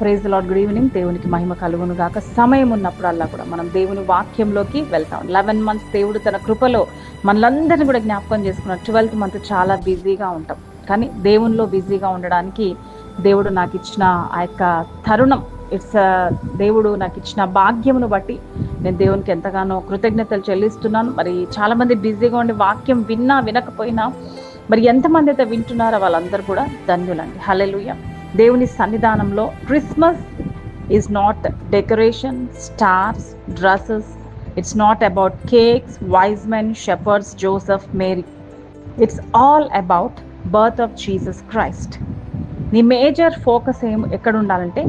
Praise lord good evening దేవునికి మహిమ కలుగును గాక. సమయం ఉన్నప్పుడల్లా కూడా మనం దేవుని వాక్యంలోకి వెళ్తాం. లెవెన్ మంత్స్ దేవుడు తన కృపలో మనలందరినీ కూడా జ్ఞాపకం చేసుకున్నాడు ట్వెల్త్ మంత్ చాలా బిజీగా ఉంటాం. కానీ దేవునిలో బిజీగా ఉండడానికి దేవుడు నాకు ఇచ్చిన ఆ యొక్క తరుణం ఇట్స్ దేవుడు నాకు ఇచ్చిన భాగ్యమును బట్టి నేను దేవునికి ఎంతగానో కృతజ్ఞతలు చెల్లిస్తున్నాను. మరి చాలామంది బిజీగా ఉండి వాక్యం విన్నా వినకపోయినా మరి ఎంతమంది అయితే వింటున్నారో వాళ్ళందరూ కూడా ధన్యులండి. హలెలుయ దేవుని సన్నిధానంలో Christmas is not decoration stars dresses it's not about cakes wise men shepherds Joseph Mary it's all about birth of Jesus Christ నీ మేజర్ ఫోకస్ ఏం ఎక్కడ ఉండాలంటే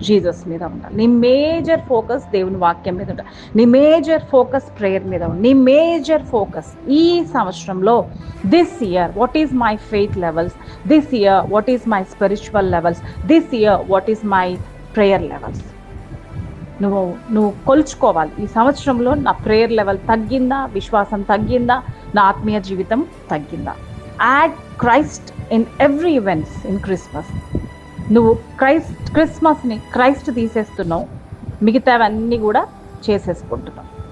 జీసస్ మీద ఉండాలి. నీ మేజర్ ఫోకస్ దేవుని వాక్యం మీద ఉండాలి. నీ మేజర్ ఫోకస్ ప్రేయర్ మీద ఉండాలి. నీ మేజర్ ఫోకస్ ఈ సంవత్సరంలో this year what is my faith levels this year what is my spiritual levels this year what is my prayer levels నువ్వు నువ్వు కొలుచుకోవాలి. ఈ సంవత్సరంలో నా ప్రేయర్ లెవెల్ తగ్గిందా? విశ్వాసం తగ్గిందా? నా ఆత్మీయ జీవితం తగ్గిందా? Add Christ in every events in Christmas నువ్వు క్రైస్ట్ క్రిస్మస్ని క్రైస్ట్ తీసేస్తున్నావు. మిగతావన్నీ కూడా చేసేసుకుంటున్నావు.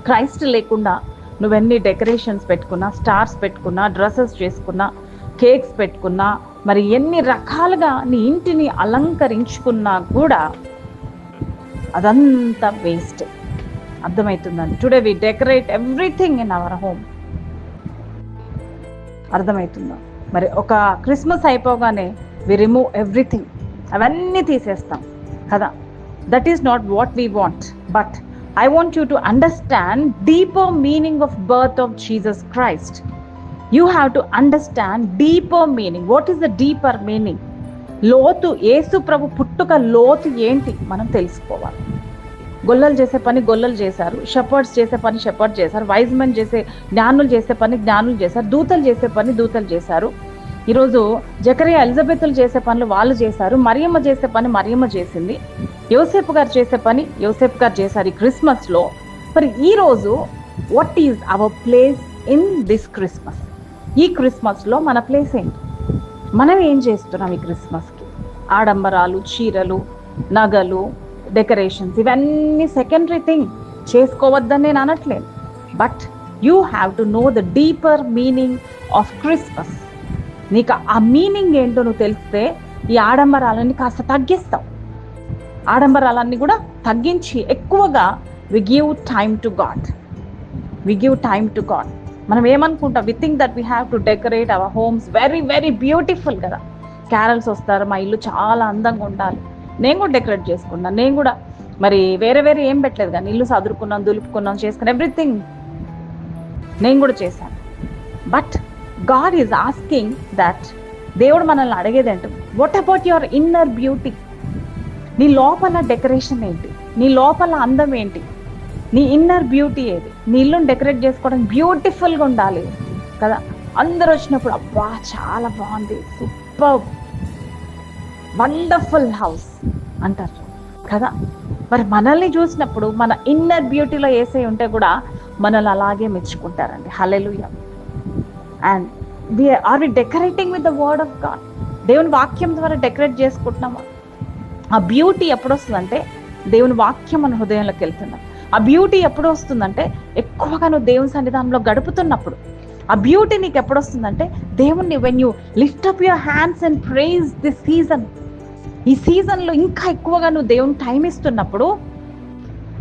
క్రైస్ట్ లేకుండా నువ్వెన్ని డెకరేషన్స్ పెట్టుకున్నా స్టార్స్ పెట్టుకున్నా డ్రెస్సెస్ చేసుకున్నా కేక్స్ పెట్టుకున్నా మరి ఎన్ని రకాలుగా నీ ఇంటిని అలంకరించుకున్నా కూడా అదంతా వేస్ట్. అర్థమవుతుందండి? Today we decorate everything in our home అర్థమవుతుందా? మరి ఒక క్రిస్మస్ అయిపోగానే వి రిమూవ్ ఎవ్రీథింగ్ అవన్నీ తీసేస్తాం. కదా? That is not what we want but I want you to understand deeper meaning of birth of Jesus Christ you have to understand deeper meaning what is the deeper meaning లోతు యేసు ప్రభు పుట్టుక లోతు ఏంటి? మనం తెలుసుకోవాలి. గొల్లలు చేసే పని గొల్లలు చేశారు. షెపర్డ్స్ చేసే పని షెపర్డ్ చేశారు. వైజ్మెన్ చేసే జ్ఞానులు చేసే పని జ్ఞానులు చేశారు. దూతలు చేసే పని దూతలు చేశారు. ఈరోజు జకరియా ఎలిజబెత్లు చేసే పనులు వాళ్ళు చేశారు మరియమ్మ చేసే పని మరియమ్మ చేసింది. యోసేపు గారు చేసే పని యోసేపు గారు చేశారు ఈ క్రిస్మస్లో. మరి ఈరోజు what is our place in this Christmas ఈ క్రిస్మస్లో మన ప్లేస్ ఏంటి? మనం ఏం చేస్తున్నాం ఈ క్రిస్మస్కి? ఆడంబరాలు చీరలు నగలు డెకరేషన్స్ ఇవన్నీ సెకండరీ థింగ్ చేసుకోవద్దని నేను అనట్లేదు. But you have to know the deeper meaning of Christmas నీకు ఆ మీనింగ్ ఏంటో నువ్వు తెలిస్తే ఈ ఆడంబరాలన్నీ కాస్త తగ్గిస్తావు. ఆడంబరాలన్నీ కూడా తగ్గించి ఎక్కువగా we give time to God we give time to God మనం ఏమనుకుంటాం? We think that we have to decorate our homes very very beautiful కదా. క్యారల్స్ వస్తారు మా ఇల్లు చాలా అందంగా ఉండాలి. నేను కూడా డెకరేట్ చేసుకున్నాను నేను కూడా మరి వేరే వేరే ఏం పెట్టలేదు కానీ ఇల్లు సదురుకున్నాం దులుపుకున్నాం చేసుకున్నాం ఎవ్రీథింగ్ నేను కూడా చేశాను. But God is asking that దేవుడు మనల్ని అడిగేది అంటే what about your inner beauty నీ లోపల డెకరేషన్ ఏంటి? నీ లోపల అందం ఏంటి? నీ ఇన్నర్ బ్యూటీ ఏది? నీ ఇల్లుని డెకరేట్ చేసుకోవడం బ్యూటిఫుల్గా ఉండాలి కదా? అందరు వచ్చినప్పుడు అబ్బా చాలా బాగుంది సూపర్ వండర్ఫుల్ హౌస్ అంటారు కదా? మరి మనల్ని చూసినప్పుడు మన ఇన్నర్ బ్యూటీలో వేసే ఉంటే కూడా మనల్ని అలాగే మెచ్చుకుంటారండి. Hallelujah and we are we decorating with the word of God దేవుని వాక్యం ద్వారా డెకరేట్ చేసుకుంటున్నామా? ఆ బ్యూటీ ఎప్పుడు వస్తుందంటే దేవుని వాక్యం మన హృదయంలోకి వెళ్తున్నాం ఆ బ్యూటీ ఎప్పుడు వస్తుందంటే ఎక్కువగా నువ్వు దేవుని సన్నిధానంలో గడుపుతున్నప్పుడు. ఆ బ్యూటీ నీకు ఎప్పుడు వస్తుందంటే దేవుణ్ణి when you lift up your hands and praise this season ఈ సీజన్లో ఇంకా ఎక్కువగా నువ్వు దేవుని టైం ఇస్తున్నప్పుడు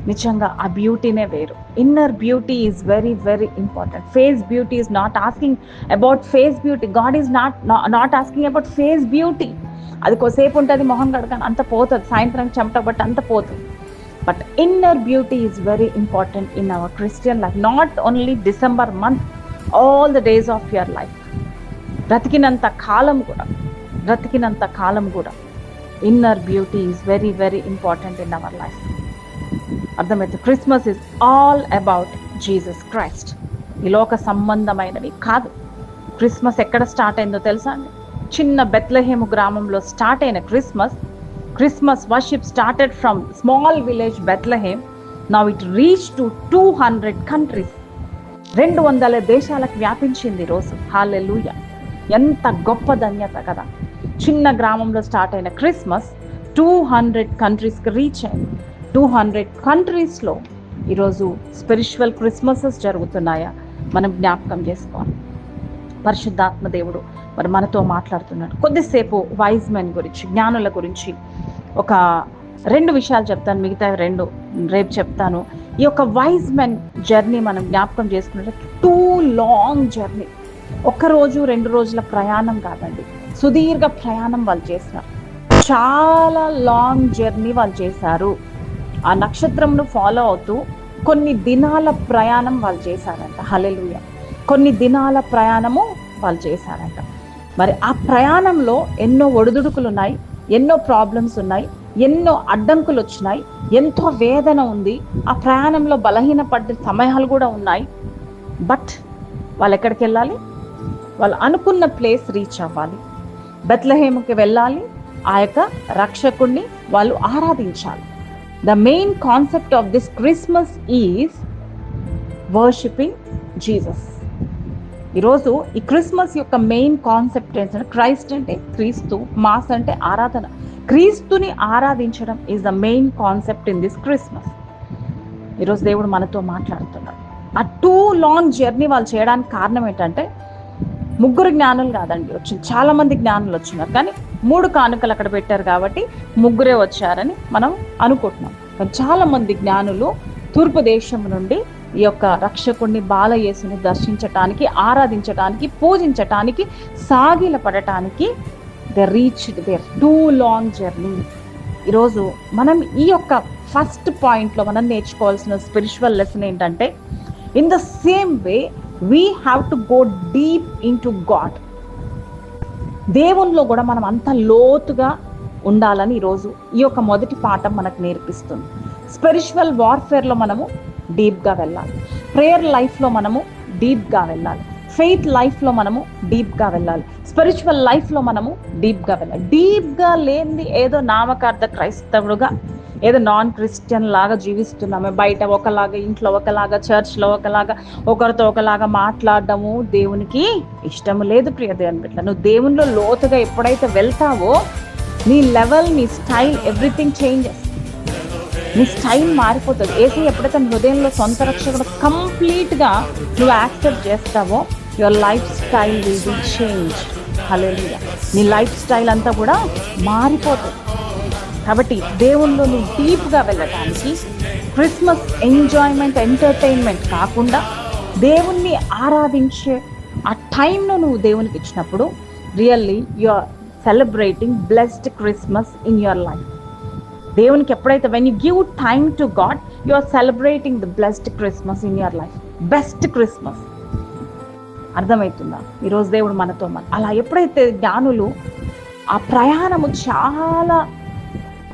నిజంగా ఆ బ్యూటీనే వేరు. Inner beauty is very very important face beauty is not asking about face beauty God is not not asking about face beauty అది కోసేపు ఉంటుంది మొహం కడగానే అంత పోతుంది సాయంత్రం చెమట బట్ అంత పోతుంది. But inner beauty is very important in our Christian life not only December month all the days of your life బ్రతికినంత కాలం కూడా బ్రతికినంత కాలం కూడా inner beauty is very very important in our life అర్థమైతే Christmas is all about Jesus Christ ఈ లోక సంబంధమైనవి కాదు. క్రిస్మస్ ఎక్కడ స్టార్ట్ అయిందో తెలుసా అండి? చిన్న బెత్లహేము గ్రామంలో స్టార్ట్ అయిన Christmas Christmas worship started from small village Bethlehem. Now it reach to two hundred countries రెండు వందల దేశాలకు వ్యాపించింది రోజు రోజు. హాలెలూయ ఎంత గొప్ప ధన్యత కదా. చిన్న గ్రామంలో స్టార్ట్ అయిన క్రిస్మస్ టూ హండ్రెడ్ కంట్రీస్కి రీచ్ అయింది. టూ హండ్రెడ్ కంట్రీస్లో ఈరోజు స్పిరిచువల్ క్రిస్మసెస్ జరుగుతున్నాయా? మనం జ్ఞాపకం చేసుకోవాలి. పరిశుద్ధాత్మ దేవుడు మరి మనతో మాట్లాడుతున్నాడు. కొద్దిసేపు వైజ్ మెన్ గురించి జ్ఞానుల గురించి ఒక రెండు విషయాలు చెప్తాను. మిగతా రెండు రేపు చెప్తాను. ఈ యొక్క వైజ్ మెన్ జర్నీ మనం జ్ఞాపకం చేసుకున్నట్టు టూ లాంగ్ జర్నీ ఒక్క రోజు రెండు రోజుల ప్రయాణం కాదండి. సుదీర్ఘ ప్రయాణం వాళ్ళు చేశారు. చాలా లాంగ్ జర్నీ వాళ్ళు చేశారు. ఆ నక్షత్రంను ఫాలో అవుతూ కొన్ని దినాల ప్రయాణం వాళ్ళు చేశారంట. హలెలుయ కొన్ని దినాల ప్రయాణము వాళ్ళు చేశారంట. మరి ఆ ప్రయాణంలో ఎన్నో ఒడిదుడుకులు ఉన్నాయి ఎన్నో ప్రాబ్లమ్స్ ఉన్నాయి ఎన్నో అడ్డంకులు వచ్చినాయి ఎంతో వేదన ఉంది. ఆ ప్రయాణంలో బలహీన పడ్డ సమయాలు కూడా ఉన్నాయి. బట్ వాళ్ళు ఎక్కడికి వెళ్ళాలి? వాళ్ళు అనుకున్న ప్లేస్ రీచ్ అవ్వాలి. బెత్లహేముకి వెళ్ళాలి. ఆ యొక్క రక్షకుణ్ణి వాళ్ళు ఆరాధించాలి. The main concept of this Christmas is worshipping Jesus ఈరోజు ఈ క్రిస్మస్ యొక్క మెయిన్ కాన్సెప్ట్ ఏంటంటే క్రైస్ట్ అంటే క్రీస్తు మాస్ అంటే ఆరాధన. క్రీస్తుని ఆరాధించడం is the main concept in this Christmas ఈరోజు దేవుడు మనతో మాట్లాడుతున్నాడు. ఆ టూ లాంగ్ జర్నీ వాళ్ళు చేయడానికి కారణం ఏంటంటే ముగ్గురు జ్ఞానులు కాదండి వచ్చింది చాలా మంది జ్ఞానులు వచ్చినారు. కానీ మూడు కానుకలు అక్కడ పెట్టారు కాబట్టి ముగ్గురే వచ్చారని మనం అనుకుంటున్నాం. కానీ జ్ఞానులు తూర్పు దేశం నుండి ఈ యొక్క రక్షకుణ్ణి బాలయేసుని దర్శించటానికి ఆరాధించటానికి పూజించటానికి సాగిల పడటానికి the reached there too long journey. ఈరోజు మనం ఈ యొక్క ఫస్ట్ పాయింట్లో మనం నేర్చుకోవాల్సిన స్పిరిచువల్ లెసన్ ఏంటంటే in the same way we have to go deep into God. దేవునిలో కూడా మనం అంత లోతుగా ఉండాలని ఈరోజు ఈ యొక్క మొదటి పాఠం మనకు నేర్పిస్తుంది. స్పిరిచువల్ వార్ఫేర్లో మనము డీప్గా వెళ్ళాలి. ప్రేయర్ లైఫ్లో మనము డీప్గా వెళ్ళాలి. ఫెయిత్ లైఫ్లో మనము డీప్గా వెళ్ళాలి. స్పిరిచువల్ లైఫ్లో మనము డీప్గా వెళ్ళాలి. డీప్గా లేనిది ఏదో నామకార్థ క్రైస్తవుడుగా ఏదో నాన్ క్రిస్టియన్ లాగా జీవిస్తున్నాము. బయట ఒకలాగా ఇంట్లో ఒకలాగా చర్చ్లో ఒకలాగా ఒకరితో ఒకలాగా మాట్లాడడము దేవునికి ఇష్టం లేదు ప్రియ దేవుని బిడ్డ నువ్వు దేవునిలో లోతుగా ఎప్పుడైతే వెళ్తావో నీ లెవెల్ నీ స్టైల్ ఎవ్రీథింగ్ చేంజెస్ నీ స్టైల్ మారిపోతుంది. ఏసీ ఎప్పుడైతే హృదయంలో సొంత రక్షకుడు కంప్లీట్గా నువ్వు యాక్సెప్ట్ చేస్తావో your life style will be change hello నీ లైఫ్ స్టైల్ అంతా కూడా మారిపోతుంది. కాబట్టి దేవుళ్ళు నువ్వు డీప్గా వెళ్ళటానికి క్రిస్మస్ ఎంజాయ్మెంట్ ఎంటర్టైన్మెంట్ కాకుండా దేవుణ్ణి ఆరాధించే ఆ టైంను నువ్వు దేవునికి ఇచ్చినప్పుడు really you are celebrating blessed Christmas in your life. దేవునికి ఎప్పుడైతే when you give time to God you are celebrating the blessed Christmas in your life best Christmas అర్థమవుతుందా? ఈరోజు దేవుడు మనతో మన అలా ఎప్పుడైతే జ్ఞానులు ఆ ప్రయాణము చాలా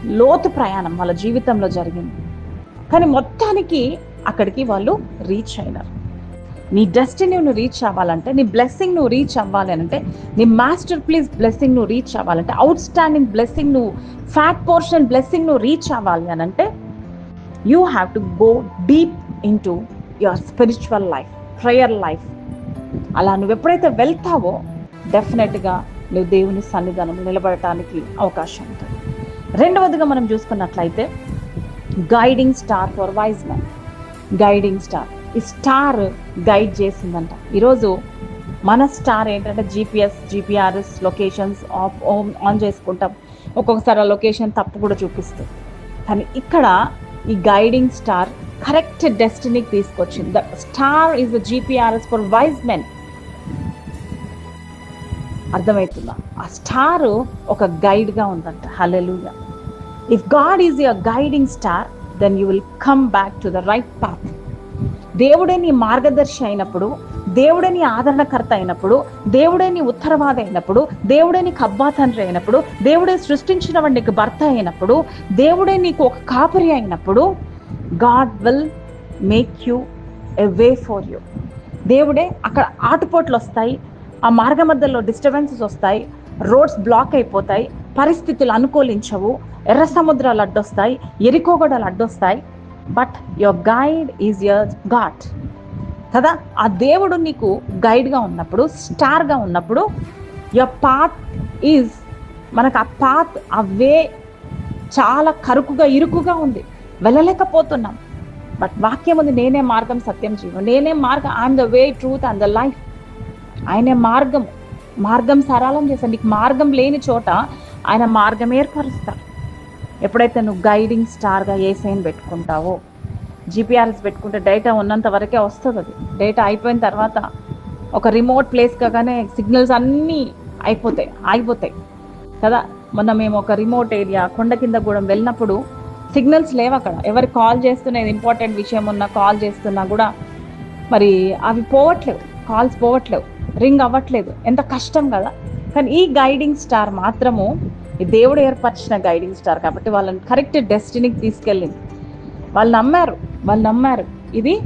లోతు ప్రయాణం వాళ్ళ జీవితంలో జరిగింది. కానీ మొత్తానికి అక్కడికి వాళ్ళు రీచ్ అయినారు. నీ డెస్టినీ నువ్వు రీచ్ అవ్వాలంటే నీ బ్లెస్సింగ్ నువ్వు రీచ్ అవ్వాలి అంటే నీ మాస్టర్ ప్లీజ్ బ్లెస్సింగ్ నువ్వు రీచ్ అవ్వాలంటే అవుట్ స్టాండింగ్ బ్లెస్సింగ్ నువ్వు ఫ్యాట్ పోర్షన్ బ్లెస్సింగ్ నువ్వు రీచ్ అవ్వాలి అని అంటే you have to go deep into your spiritual life prayer life అలా నువ్వు ఎప్పుడైతే వెళ్తావో డెఫినెట్గా నువ్వు దేవుని సన్నిధానం నిలబడటానికి అవకాశం ఉంటుంది. రెండవదిగా మనం చూసుకున్నట్లయితే guiding star for wise man guiding star ఈ స్టార్ గైడ్ చేసిందంట. ఈరోజు మన స్టార్ ఏంటంటే GPS GPRS locations off on చేసుకుంటాం. ఒక్కొక్కసారి ఆ లొకేషన్ తప్పు కూడా చూపిస్తుంది. కానీ ఇక్కడ ఈ గైడింగ్ స్టార్ కరెక్ట్ డెస్టినీకి తీసుకొచ్చింది. The star is the GPRS for wise men అర్థమవుతుందా? ఆ స్టార్ ఒక గైడ్గా ఉందంట. హలెలుగా if God is your guiding star then you will come back to the right path దేవుడే నీ మార్గదర్శి అయినప్పుడు దేవుడే నీ ఆదరణకర్త అయినప్పుడు దేవుడే నీ ఉత్తరవాద అయినప్పుడు దేవుడే నీకు అబ్బా తండ్రి అయినప్పుడు దేవుడే సృష్టించిన వాడు నీకు భర్త అయినప్పుడు దేవుడే నీకు ఒక కాపరి అయినప్పుడు God will make you a way for you దేవుడే అక్కడ ఆటుపోట్లు వస్తాయి ఆ మార్గ మధ్యలో డిస్టర్బెన్సెస్ వస్తాయి రోడ్స్ బ్లాక్ అయిపోతాయి పరిస్థితులు అనుకూలించవు ఎర్ర సముద్రాలు అడ్డొస్తాయి ఎరికోగడలు అడ్డొస్తాయి. But your guide is your God కదా? ఆ దేవుడు నీకు గైడ్గా ఉన్నప్పుడు స్టార్గా ఉన్నప్పుడు యువర్ పాత్ ఈజ్ మనకు ఆ పాత్ ఆ వే చాలా కరుకుగా ఇరుకుగా ఉంది. వెళ్ళలేకపోతున్నాం. బట్ వాక్యం ఉంది నేనే మార్గం సత్యం జీవం. నేనే మార్గం I am the way truth and the life ఆయనే మార్గం మార్గం సరళం చేస్తాడు నీకు మార్గం లేని చోట ఆయన మార్గం ఏర్పరుస్తాడు. ఎప్పుడైతే నువ్వు గైడింగ్ స్టార్గా ఏ సైన్ పెట్టుకుంటావో జీపీఆర్ఎస్ పెట్టుకుంటే డేటా ఉన్నంత వరకే వస్తుంది అది. డేటా అయిపోయిన తర్వాత ఒక రిమోట్ ప్లేస్ కాగానే సిగ్నల్స్ అన్నీ అయిపోతాయి ఆగిపోతాయి. కదా? మొన్న మేము ఒక రిమోట్ ఏరియా కొండ కింద కూడా వెళ్ళినప్పుడు సిగ్నల్స్ లేవు అక్కడ. ఎవరు కాల్ చేస్తున్నది ఇంపార్టెంట్ విషయం ఉన్నా కాల్ చేస్తున్నా కూడా మరి అవి పోవట్లేవు. కాల్స్ పోవట్లేవు. రింగ్ అవ్వట్లేదు. ఎంత కష్టం కదా. కానీ ఈ గైడింగ్ స్టార్ మాత్రము ఈ దేవుడు ఏర్పరిచిన గైడింగ్ స్టార్ కాబట్టి వాళ్ళని కరెక్ట్ డెస్టినీకి తీసుకెళ్ళింది. వాళ్ళు నమ్మారు. వాళ్ళు నమ్మారు. ఇది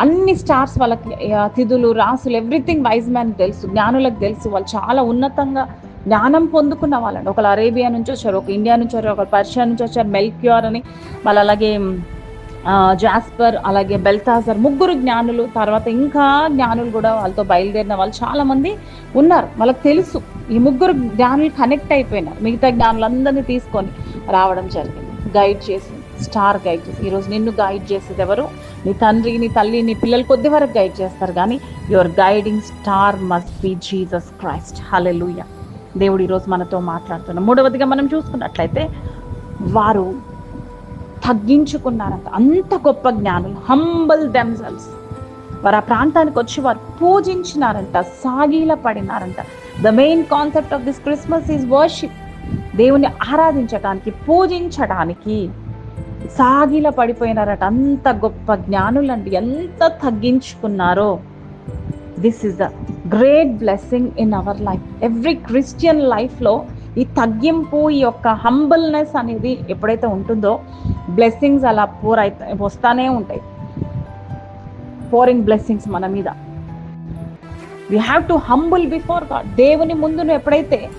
అన్ని స్టార్స్ వాళ్ళకి అతిథులు తిథులు రాసులు ఎవ్రీథింగ్ వైజ్ మ్యాన్ తెలుసు. జ్ఞానులకు తెలుసు. వాళ్ళు చాలా ఉన్నతంగా జ్ఞానం పొందుకున్న వాళ్ళండి. ఒకళ్ళు అరేబియా నుంచి వచ్చారు ఒక ఇండియా నుంచి వచ్చారు ఒక పర్షియా నుంచి వచ్చారు మెల్క్యూర్ అని. వాళ్ళు అలాగే జాస్పర్ అలాగే బెల్తాజర్ ముగ్గురు జ్ఞానులు తర్వాత ఇంకా జ్ఞానులు కూడా వాళ్ళతో బయలుదేరిన వాళ్ళు చాలామంది ఉన్నారు. వాళ్ళకి తెలుసు ఈ ముగ్గురు జ్ఞానులు కనెక్ట్ అయిపోయినారు. మిగతా జ్ఞానులందరినీ తీసుకొని రావడం జరిగింది. గైడ్ చేసి స్టార్ గైడ్ చేసి. ఈరోజు నిన్ను గైడ్ చేసేది ఎవరు? నీ తండ్రి నీ తల్లి నీ పిల్లలు కొద్ది వరకు గైడ్ చేస్తారు కానీ your guiding star must be Jesus Christ hallelujah దేవుడు ఈరోజు మనతో మాట్లాడుతున్నాం మూడవదిగా మనం చూసుకున్నట్లయితే వారు తగ్గించుకున్నారంట. అంత గొప్ప జ్ఞానులు హంబల్ దెమ్సెల్స్ వారు ఆ ప్రాంతానికి వచ్చి వారు పూజించినారంట సాగిల పడినారంట. The main concept of this Christmas is worship దేవుని ఆరాధించడానికి పూజించడానికి సాగిల పడిపోయినారట. అంత గొప్ప జ్ఞానులండి. ఎంత తగ్గించుకున్నారో. This is the great blessing in our life every Christian లైఫ్లో ఈ తగ్గింపు ఈ యొక్క హంబల్నెస్ అనేది ఎప్పుడైతే ఉంటుందో బ్లెస్సింగ్స్ అలా పోర్ అయితే వస్తానే ఉంటాయి. పోరింగ్ బ్లెస్సింగ్స్ మన మీద. We have to humble before God దేవుని ముందు నువ్వు ఎప్పుడైతే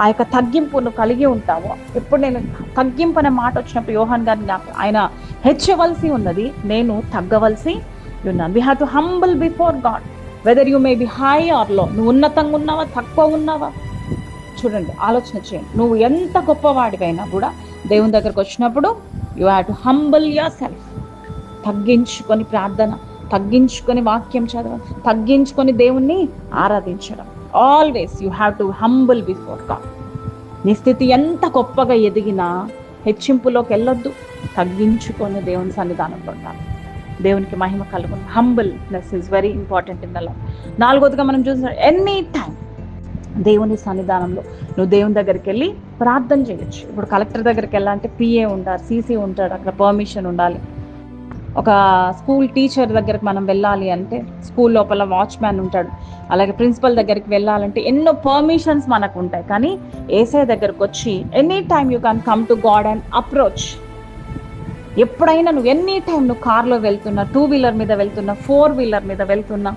ఆ యొక్క తగ్గింపును కలిగి ఉంటావో ఎప్పుడు నేను తగ్గింపు అనే మాట వచ్చినప్పుడు యోహాన్ గారిని నాకు ఆయన హెచ్చవలసి ఉన్నది నేను తగ్గవలసి ఉన్నాను. We have to humble before God whether you may be high ఆర్లో నువ్వు ఉన్నతంగా ఉన్నావా తక్కువ ఉన్నావా? చూడండి ఆలోచన చేయండి. నువ్వు ఎంత గొప్పవాడివైనా కూడా దేవుని దగ్గరకు వచ్చినప్పుడు you have to humble yourself తగ్గించుకొని ప్రార్థన తగ్గించుకొని వాక్యం చదవడం తగ్గించుకొని దేవుణ్ణి ఆరాధించడం. Always you have to humble before God నీ స్థితి ఎంత గొప్పగా ఎదిగినా హెచ్చింపులోకి వెళ్ళొద్దు. తగ్గించుకొని దేవుని సన్నిధానం ఉండాలి దేవునికి మహిమ కలుగు humbleness is very important in the life నాలుగోదిగా మనం చూసిన ఎనీ టైం దేవుని సన్నిధానంలో. నువ్వు దేవుని దగ్గరికి వెళ్ళి ప్రార్థన చేయొచ్చు. ఇప్పుడు కలెక్టర్ దగ్గరికి వెళ్ళాలంటే పిఏ ఉంటారు సీసీ ఉంటాడు అక్కడ పర్మిషన్ ఉండాలి. ఒక స్కూల్ టీచర్ దగ్గరికి మనం వెళ్ళాలి అంటే స్కూల్ లోపల వాచ్మ్యాన్ ఉంటాడు. అలాగే ప్రిన్సిపల్ దగ్గరికి వెళ్ళాలంటే ఎన్నో పర్మిషన్స్ మనకు ఉంటాయి. కానీ ఏసఐ దగ్గరకు వచ్చి any time you can come to God and approach ఎప్పుడైనా నువ్వు ఎనీ టైం నువ్వు కార్లో వెళ్తున్నా టూ వీలర్ మీద వెళ్తున్నా ఫోర్ వీలర్ మీద వెళ్తున్నా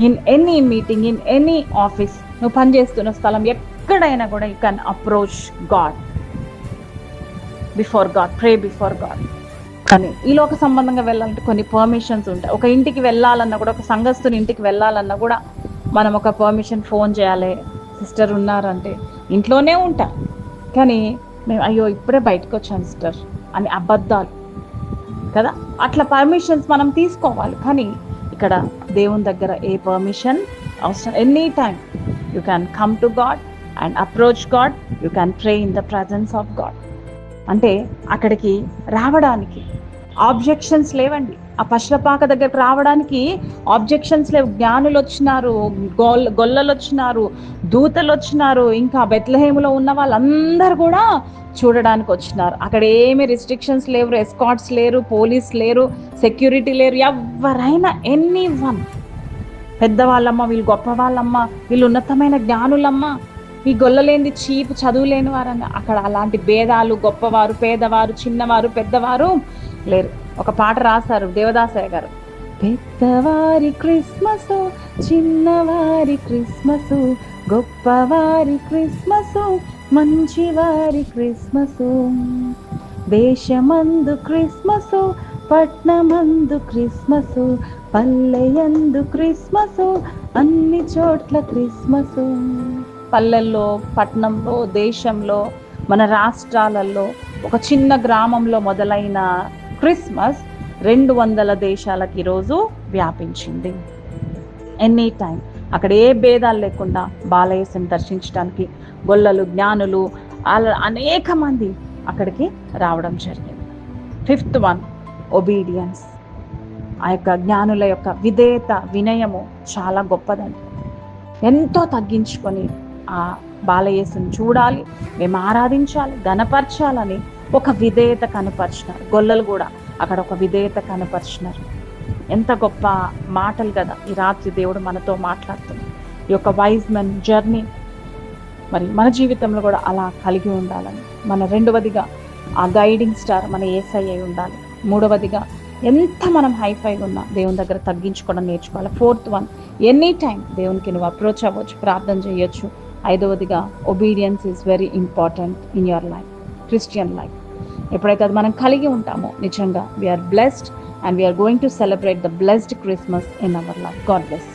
in any meeting in any office నువ్వు పనిచేస్తున్న స్థలం ఎక్కడైనా కూడా you can approach God before God pray before God కానీ ఈ లోక సంబంధంగా వెళ్ళాలంటే కొన్ని పర్మిషన్స్ ఉంటాయి. ఒక ఇంటికి వెళ్ళాలన్నా కూడా ఒక సంఘస్థుని ఇంటికి వెళ్ళాలన్నా కూడా మనం ఒక పర్మిషన్ ఫోన్ చేయాలి. సిస్టర్ ఉన్నారంటే ఇంట్లోనే ఉంటా. కానీ మేము అయ్యో ఇప్పుడే బయటకు వచ్చాను సిస్టర్ అని అబద్ధాలు. కదా? అట్లా పర్మిషన్స్ మనం తీసుకోవాలి. కానీ ఇక్కడ దేవుని దగ్గర ఏ పర్మిషన్ అవసరం? Any time you can come to God and approach God you can pray in the presence of God అంటే అక్కడికి రావడానికి ఆబ్జెక్షన్స్ లేవండి. ఆ పశ్లపాక దగ్గరకు రావడానికి ఆబ్జెక్షన్స్ లేవు. జ్ఞానులు వచ్చినారు గొల్ల గొల్లలు వచ్చినారు దూతలు వచ్చినారు ఇంకా బెత్లహేములో ఉన్న వాళ్ళందరూ కూడా చూడడానికి వచ్చినారు. అక్కడ ఏమి రిస్ట్రిక్షన్స్ లేవు ఎస్కాట్స్ లేరు పోలీస్ లేరు సెక్యూరిటీ లేరు ఎవరైనా ఎనీ వన్ పెద్దవాళ్ళమ్మ వీళ్ళు గొప్ప వాళ్ళమ్మ వీళ్ళు ఉన్నతమైన జ్ఞానులమ్మ ఈ గొల్లలేంది చీపు చదువులేని వారని అక్కడ అలాంటి భేదాలు గొప్పవారు పేదవారు చిన్నవారు పెద్దవారు లేరు. ఒక పాట రాశారు దేవదాసయ్య గారు. పెద్దవారి క్రిస్మస్ చిన్నవారి క్రిస్మస్ గొప్పవారి క్రిస్మస్ మంచివారి క్రిస్మస్. దేశమందు క్రిస్మస్ పట్నమందు క్రిస్మస్ పల్లెయందు క్రిస్మస్ అన్ని చోట్ల క్రిస్మస్. పల్లెల్లో పట్నంలో దేశంలో మన రాష్ట్రాలలో ఒక చిన్న గ్రామంలో మొదలైన క్రిస్మస్ రెండు వందల దేశాలకు ఈరోజు వ్యాపించింది. ఎనీ టైం అక్కడ ఏ భేదాలు లేకుండా బాలయేసుని దర్శించడానికి గొల్లలు జ్ఞానులు అనేక మంది అక్కడికి రావడం జరిగింది. ఫిఫ్త్ వన్ ఒబీడియన్స్ ఆ యొక్క జ్ఞానుల యొక్క విధేయత వినయము చాలా గొప్పదండి. ఎంతో తగ్గించుకొని ఆ బాలయేసుని చూడాలి మేము ఆరాధించాలి ఘనపరచాలని ఒక విధేయత కనపరిచినారు. గొల్లలు కూడా అక్కడ ఒక విధేయత కనపరిచినారు. ఎంత గొప్ప మాటలు కదా ఈ రాత్రి దేవుడు మనతో మాట్లాడుతుంది ఈ యొక్క వైజ్ మెన్ జర్నీ మరి మన జీవితంలో కూడా అలా కలిగి ఉండాలని మన రెండవదిగా ఆ గైడింగ్ స్టార్ మన ఏసై అయి ఉండాలి. మూడవదిగా ఎంత మనం హైఫైగా ఉన్నా దేవుని దగ్గర తగ్గించుకోవడం నేర్చుకోవాలి. ఫోర్త్ వన్ ఎనీ టైం దేవునికి నువ్వు అప్రోచ్ అవ్వచ్చు ప్రార్థన చేయొచ్చు. ఐదవదిగా obedience is very important in your life Christian life ఎప్పుడైతే అది మనం కలిగి ఉంటామో నిజంగా we are blessed and we are going to celebrate the blessed Christmas in our life God bless